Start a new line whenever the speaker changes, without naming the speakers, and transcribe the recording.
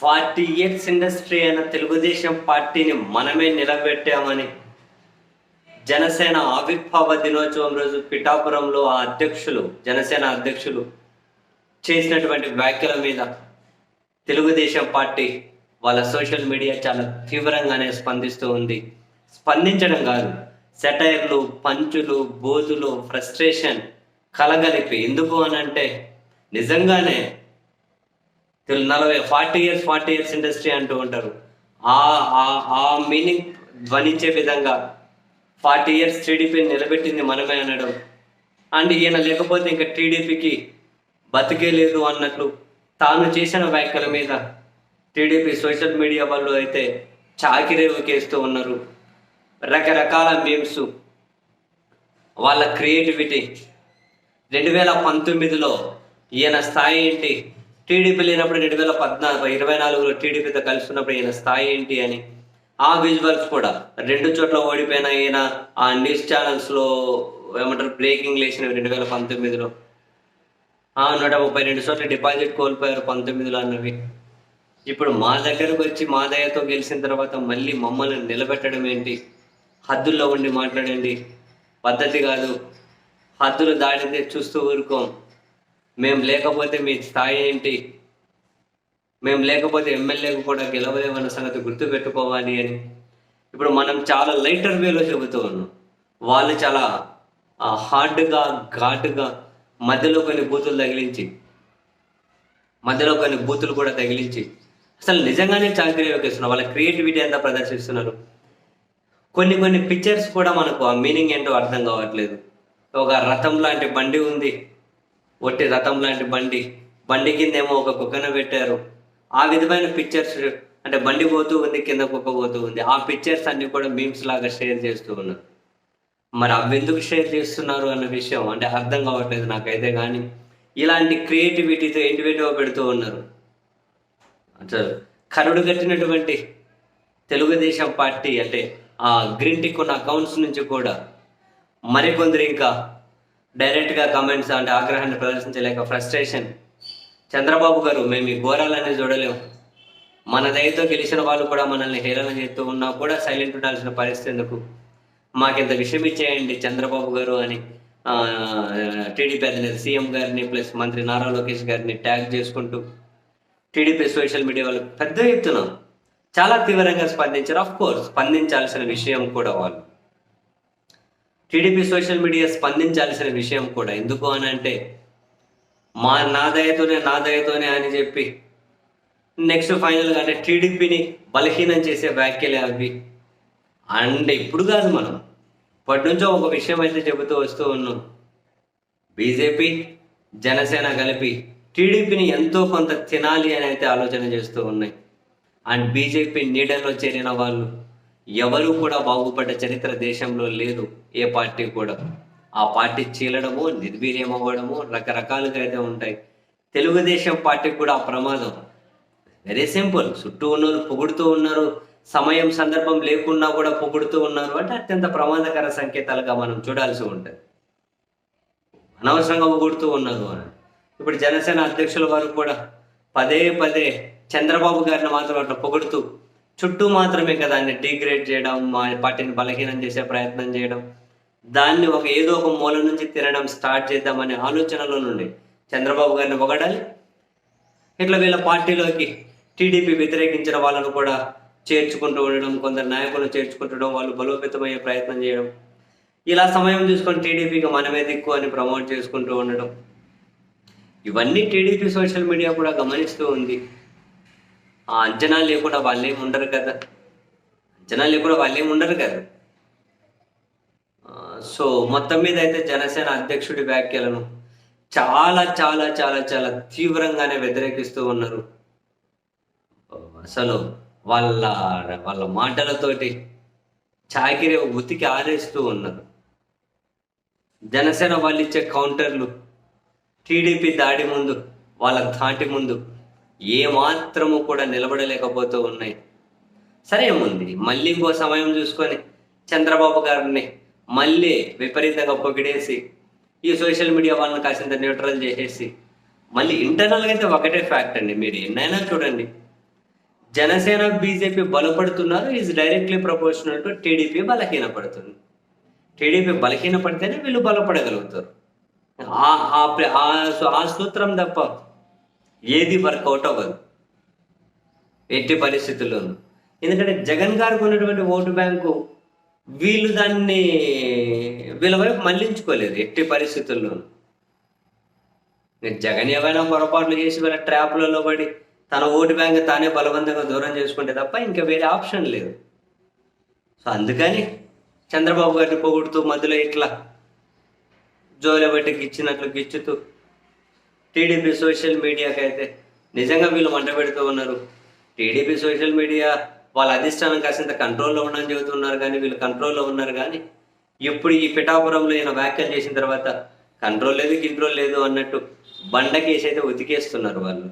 Forty years industry అయిన తెలుగుదేశం పార్టీని మనమే నిలబెట్టామని జనసేన ఆవిర్భావ దినోత్సవం రోజు పిఠాపురంలో ఆ అధ్యక్షులు జనసేన అధ్యక్షులు చేసినటువంటి వ్యాఖ్యల మీద తెలుగుదేశం పార్టీ వాళ్ళ సోషల్ మీడియా చాలా తీవ్రంగానే స్పందిస్తూ ఉంది. స్పందించడం కాదు సెటైర్లు పంచులు బోధులు ఫ్రస్ట్రేషన్ కలగలిపి. ఎందుకు అని అంటే నిజంగానే నలభై forty years forty years industry అంటూ ఉంటారు. ఆ ఆ- ఆ మీనింగ్ ధ్వనించే విధంగా ఫార్టీ ఇయర్స్ టీడీపీని నిలబెట్టింది మనమే అనడం. అండ్ ఈయన లేకపోతే ఇంకా టీడీపీకి బతికే లేదు అన్నట్లు తాను చేసిన వ్యాఖ్యల మీద టీడీపీ సోషల్ మీడియా వాళ్ళు అయితే చాకిరేవుకేస్తూ ఉన్నారు. రకరకాల మీమ్స్ వాళ్ళ క్రియేటివిటీ. రెండు వేల పంతొమ్మిదిలో ఈయన స్థాయి ఏంటి? టీడీపీ లేనప్పుడు రెండు వేల పద్నాలుగు ఇరవై నాలుగులో టీడీపీతో కలిసి ఉన్నప్పుడు ఈయన స్థాయి ఏంటి అని. ఆ విజువల్స్ కూడా రెండు చోట్ల ఓడిపోయిన ఈయన ఆ న్యూస్ ఛానల్స్లో ఏమంటారు బ్రేకింగ్ లేచిన రెండు వేల పంతొమ్మిదిలో. ఆ నూట ముప్పై రెండు చోట్ల డిపాజిట్ కోల్పోయారు పంతొమ్మిదిలో అన్నవి. ఇప్పుడు మా దగ్గరకు వచ్చి మా దయతో గెలిచిన తర్వాత మళ్ళీ మమ్మల్ని నిలబెట్టడం ఏంటి? హద్దుల్లో ఉండి మాట్లాడండి. పద్ధతి కాదు. హద్దులు దాటితే చూస్తూ ఊరుకోం. మేము లేకపోతే మీ స్థాయి ఏంటి? మేము లేకపోతే ఎమ్మెల్యేకు కూడా గెలవలేమన్న సంగతి గుర్తుపెట్టుకోవాలి అని. ఇప్పుడు మనం చాలా లైటర్ వేలో చెబుతూ ఉన్నాం. వాళ్ళు చాలా హార్డ్గా ఘాటుగా మధ్యలో కొన్ని బూతులు తగిలించి మధ్యలో కొన్ని బూతులు కూడా తగిలించి అసలు నిజంగానే చాకరీ వేస్తున్నారు. వాళ్ళ క్రియేటివిటీ అంతా ప్రదర్శిస్తున్నారు. కొన్ని కొన్ని పిక్చర్స్ కూడా మనకు ఆ మీనింగ్ ఏంటో అర్థం కావట్లేదు. ఒక రథం లాంటి బండి ఉంది. ఒట్టి రథం లాంటి బండి. బండి కిందేమో ఒక కుక్కను పెట్టారు. ఆ విధమైన పిక్చర్స్ అంటే బండి పోతూ ఉంది కింద కుక్క పోతూ ఉంది. ఆ పిక్చర్స్ అన్ని కూడా మీమ్స్ లాగా షేర్ చేస్తూ ఉన్నారు. మరి అవి ఎందుకు షేర్ చేస్తున్నారు అన్న విషయం అంటే అర్థం కావట్లేదు నాకైతే కానీ. ఇలాంటి క్రియేటివిటీతో ఇంటివేటివ్ పెడుతూ ఉన్నారు. అసలు కరుడు కట్టినటువంటి తెలుగుదేశం పార్టీ అంటే ఆ గ్రీన్ టిక్ ఉన్న అకౌంట్స్ నుంచి కూడా మరికొందరు ఇంకా డైరెక్ట్గా కమెంట్స్ అంటే ఆగ్రహాన్ని ప్రదర్శించలేక ఫ్రస్ట్రేషన్. చంద్రబాబు గారు మేము ఈ ఘోరాలన్నీ చూడలేము మన దయతో గెలిచిన వాళ్ళు కూడా మనల్ని హేళన చేస్తూ ఉన్నా కూడా సైలెంట్ ఉండాల్సిన పరిస్థితి ఎందుకు? మాకింత విషయం ఇచ్చేయండి చంద్రబాబు గారు అని టీడీపీ అధినేత సీఎం గారిని ప్లస్ మంత్రి నారా లోకేష్ గారిని ట్యాగ్ చేసుకుంటూ టీడీపీ సోషల్ మీడియా వాళ్ళు పెద్ద ఎత్తున చాలా తీవ్రంగా స్పందించారు. ఆఫ్ కోర్స్ స్పందించాల్సిన విషయం కూడా వాళ్ళు. టీడీపీ సోషల్ మీడియా స్పందించాల్సిన విషయం కూడా. ఎందుకు అని అంటే మా నా దయతోనే నా దయతోనే అని చెప్పి నెక్స్ట్ ఫైనల్గా అంటే టీడీపీని బలహీనం చేసే వ్యాఖ్యలే అవి. అండ్ ఇప్పుడు కాదు మనం. ఇప్పటి నుంచో ఒక విషయం అయితే చెబుతూ వస్తూ ఉన్నాం. బీజేపీ జనసేన కలిపి టీడీపీని ఎంతో కొంత తినాలి అని అయితే ఆలోచన చేస్తూ ఉన్నాయి. అండ్ బీజేపీ నీడల్లో చేరిన వాళ్ళు ఎవరు కూడా బాగుపడ్డ చరిత్ర దేశంలో లేదు ఏ పార్టీ కూడా. ఆ పార్టీ చీలడము నిర్వీర్యం అవ్వడము రకరకాలుగా అయితే ఉంటాయి. తెలుగుదేశం పార్టీకి కూడా ఆ ప్రమాదం. వెరీ సింపుల్ చుట్టూ ఉన్నోళ్ళు పొగుడుతూ ఉన్నారు. సమయం సందర్భం లేకున్నా కూడా పొగుడుతూ ఉన్నారు అంటే అత్యంత ప్రమాదకర సంకేతాలుగా మనం చూడాల్సి ఉంటుంది. అనవసరంగా పొగుడుతూ ఉన్నారు అని. ఇప్పుడు జనసేన అధ్యక్షుల వారు కూడా పదే పదే చంద్రబాబు గారిని మాత్రం అట్లా పొగుడుతూ చుట్టూ మాత్రమే కదా దాన్ని డిగ్రేడ్ చేయడం మా పార్టీని బలహీనం చేసే ప్రయత్నం చేయడం. దాన్ని ఒక ఏదో ఒక మూల నుంచి తినడం స్టార్ట్ చేద్దామనే ఆలోచనలో నుండి చంద్రబాబు గారిని పొగడాలి ఇట్లా వీళ్ళ పార్టీలోకి టీడీపీ వ్యతిరేకించిన వాళ్ళను కూడా చేర్చుకుంటూ ఉండడం కొందరు నాయకులను చేర్చుకుంటడం వాళ్ళు బలోపేతమయ్యే ప్రయత్నం చేయడం. ఇలా సమయం చూసుకొని టీడీపీకి మనమే దిక్కు అని ప్రమోట్ చేసుకుంటూ ఉండడం. ఇవన్నీ టీడీపీ సోషల్ మీడియా కూడా గమనిస్తూ ఉంది. ఆ అంచనా లేకుండా వాళ్ళేం ఉండరు కదా. అంచనా లేకుండా వాళ్ళేం ఉండరు కదా. సో మొత్తం మీద అయితే జనసేన అధ్యక్షుడి వ్యాఖ్యలను చాలా చాలా చాలా చాలా తీవ్రంగానే వ్యతిరేకిస్తూ ఉన్నారు. అసలు వాళ్ళ వాళ్ళ మాటలతోటి చాకిరి ఉతికి ఆరేస్తూ ఉన్నారు. జనసేన వాళ్ళు ఇచ్చే కౌంటర్లు టీడీపీ దాడి ముందు వాళ్ళ ధాటి ముందు ఏమాత్రము కూడా నిలబడలేకపోతూ ఉన్నాయి. సరే ఏముంది మళ్ళీ ఇంకో సమయం చూసుకొని చంద్రబాబు గారిని మళ్ళీ విపరీతంగా పొగిడేసి ఈ సోషల్ మీడియా వాళ్ళని కాసింత న్యూట్రల్ చేసేసి మళ్ళీ ఇంటర్నల్గా అయితే ఒకటే ఫ్యాక్ట్ అండి మీరు ఎన్నైనా చూడండి. Janasena BJP బలపడుతున్నారు is directly proportional to TDP బలహీనపడుతుంది. TDP బలహీనపడితేనే వీళ్ళు బలపడగలుగుతారు. ఆ- ఆ ఆ ఆ సూత్రం తప్ప ఏది వర్కౌట్ అవ్వదు. ఎట్టి పరిస్థితుల్లోనూ. ఎందుకంటే జగన్ గారికి ఉన్నటువంటి ఓటు బ్యాంకు వీళ్ళు దాన్ని వీళ్ళ వైపు మళ్ళించుకోలేదు ఎట్టి పరిస్థితుల్లోనూ. జగన్ ఏమైనా పొరపాట్లు చేసి వీళ్ళ ట్రాప్లలో పడి తన ఓటు బ్యాంక్ తానే బలవంతంగా దూరం చేసుకుంటే తప్ప ఇంకా వేరే ఆప్షన్ లేదు. సో అందుకని చంద్రబాబు గారిని పొగుడుతూ మధ్యలో ఇట్లా జోలె బట్టి గిచ్చినట్లు గిచ్చుతూ టీడీపీ సోషల్ మీడియాకి అయితే నిజంగా వీళ్ళు మంట పెడుతూ ఉన్నారు. టీడీపీ సోషల్ మీడియా వాళ్ళ అధిష్టానం కాసింత కంట్రోల్లో ఉండని చెబుతున్నారు కానీ వీళ్ళు కంట్రోల్లో ఉన్నారు కానీ ఇప్పుడు ఈ పిఠాపురంలో ఈయన వ్యాఖ్యలు చేసిన తర్వాత కంట్రోల్ లేదు గింట్రోల్ లేదు అన్నట్టు బండకేసి అయితే ఉతికేస్తున్నారు వాళ్ళు.